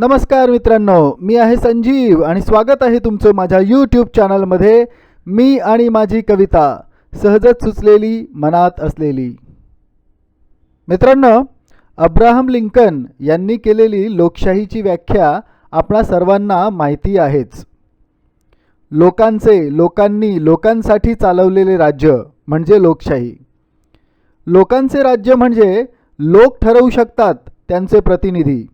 नमस्कार मित्रांनो मी आहे संजीव आणि स्वागत आहे तुमचं माझ्या यूट्यूब चॅनलमध्ये मी आणि माझी कविता सहजच सुचलेली मनात असलेली. मित्रांनो अब्राहम लिंकन यांनी केलेली लोकशाहीची व्याख्या आपणा सर्वांना माहिती आहेच. लोकांचे लोकांनी लोकांसाठी चालवलेले राज्य म्हणजे लोकशाही. लोकांचे राज्य म्हणजे लोक ठरवू शकतात त्यांचे प्रतिनिधी.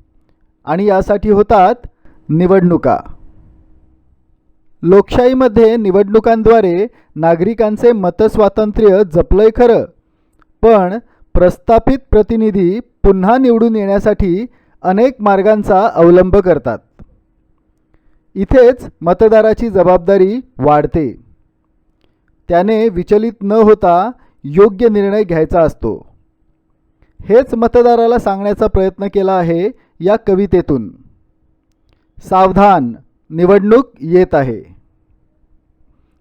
आणि यासाठी होतात निवडणुका. लोकशाहीमध्ये निवडणुकांद्वारे नागरिकांचे मतस्वातंत्र्य जपलंय खरं पण प्रस्थापित प्रतिनिधी पुन्हा निवडून येण्यासाठी अनेक मार्गांचा अवलंब करतात. इथेच मतदाराची जबाबदारी वाढते. त्याने विचलित न होता योग्य निर्णय घ्यायचा असतो. हेच मतदाराला सांगण्याचा प्रयत्न केला आहे या कवितेतून. सावधान निवडणूक येत आहे.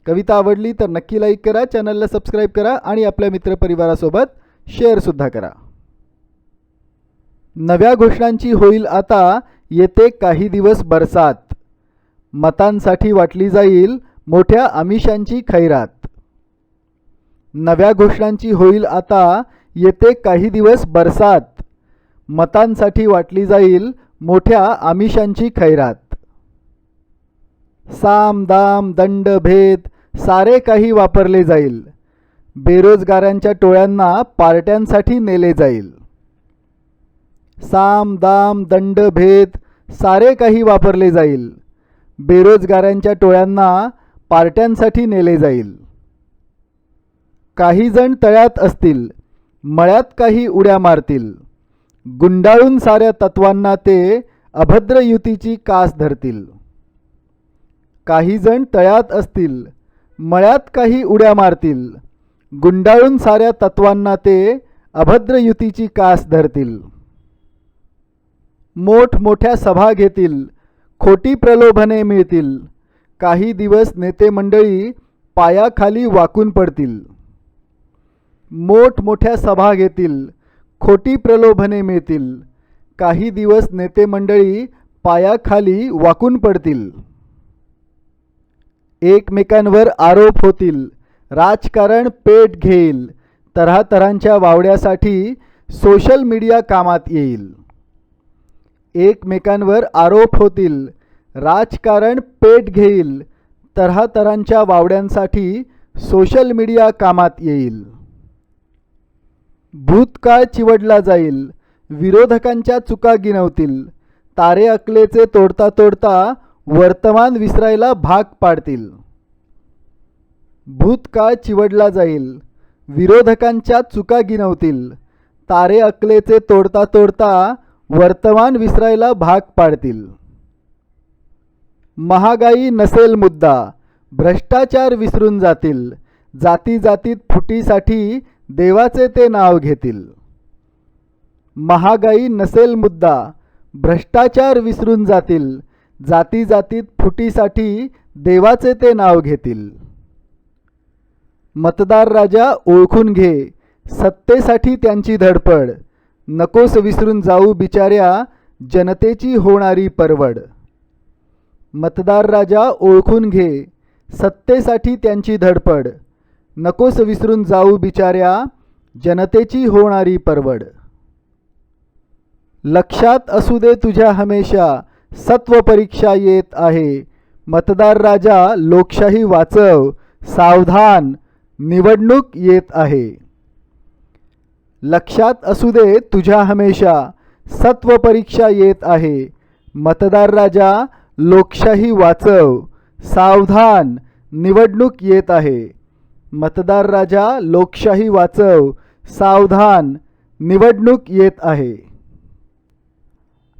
कविता आवडली तर नक्की लाईक करा चॅनलला सबस्क्राईब करा आणि आपल्या मित्रपरिवारासोबत शेअरसुद्धा करा. नव्या घोषणांची होईल आता येते काही दिवस बरसात. मतांसाठी वाटली जाईल मोठ्या आमिषांची खैरात. नव्या घोषणांची होईल आता येते काही दिवस बरसात. मतांसाठी वाटली जाईल मोठ्या आमिषांची खैरात. साम दाम दंड भेद सारे काही वापरले जाईल. बेरोजगारांच्या टोळ्यांना पार्ट्यांसाठी नेले जाईल. साम दाम दंड भेद सारे काही वापरले जाईल. बेरोजगारांच्या टोळ्यांना पार्ट्यांसाठी नेले जाईल. काही जण तळ्यात असतील मळ्यात काही उड्या मारतील. गुंडाळून साऱ्या तत्वांना ते अभद्र युतीची कास धरतील. काही जण तळ्यात असतील मळ्यात काही उड्या मारतील. गुंडाळून साऱ्या तत्वांना ते अभद्र युतीची कास धरतील. मोठमोठ्या सभा घेतील खोटी प्रलोभने मिळतील. काही दिवस नेते मंडळी पायाखाली वाकून पडतील. मोठमोठ्या सभा घेतील खोटी प्रलोभने मिळतील. काही दिवस नेते मंडळी पायाखाली वाकून पडतील. एकमेकांवर आरोप होतील. राजकारण पेट घेईल. तऱ्हातऱ्हांच्या वावड्यासाठी सोशल मीडिया कामात येईल. एकमेकांवर आरोप होतील. राजकारण पेट घेईल. तऱ्हातऱ्हांच्या वावड्यांसाठी सोशल मीडिया कामात येईल. भूतकाळ चिवडला जाईल. विरोधकांच्या चुका गिनवतील तारे अकलेचे तोडता तोडता वर्तमान विसरायला भाग पाडतील. भूतकाळ चिवडला जाईल. विरोधकांच्या चुका गिनवतील तारे अकलेचे तोडता तोडता वर्तमान विसरायला भाग पाडतील. महागाई नसेल मुद्दा. भ्रष्टाचार विसरून जातील. जाती जातीत फुटीसाठी देवाचे ते नाव घेतील. महागाई नसेल मुद्दा भ्रष्टाचार विसरून जातील जाती जातीत फुटीसाठी देवाचे ते नाव घेतील. मतदार राजा ओळखून घे सत्तेसाठी त्यांची धडपड नकोस विसरून जाऊ बिचाऱ्या जनतेची होणारी परवड. मतदार राजा ओळखून घे सत्तेसाठी त्यांची धडपड नकोस विसरून जाऊ बिचाऱ्या जनतेची होणारी परवड. लक्षात असू दे तुझ्या हमेशा सत्व परीक्षा येत आहे. मतदार राजा लोकशाही वाचव सावधान निवडणूक येत आहे. लक्षात असू दे तुझ्या हमेशा सत्व परीक्षा येत आहे. मतदार राजा लोकशाही वाचव सावधान निवडणूक येत आहे. मतदार राजा लोकशाही वाचव सावधान निवडणूक येत आहे.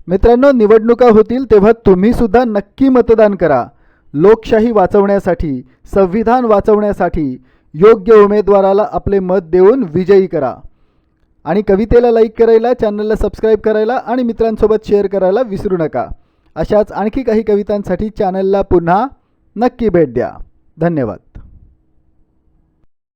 मित्रांनो निवडणुका होतील तेव्हा तुम्हीसुद्धा नक्की मतदान करा. लोकशाही वाचवण्यासाठी संविधान वाचवण्यासाठी योग्य उमेदवाराला आपले मत देऊन विजयी करा. आणि कवितेला लाईक करायला चॅनलला सबस्क्राईब करायला आणि मित्रांसोबत शेअर करायला विसरू नका. अशाच आणखी काही कवितांसाठी चॅनलला पुन्हा नक्की भेट द्या. धन्यवाद.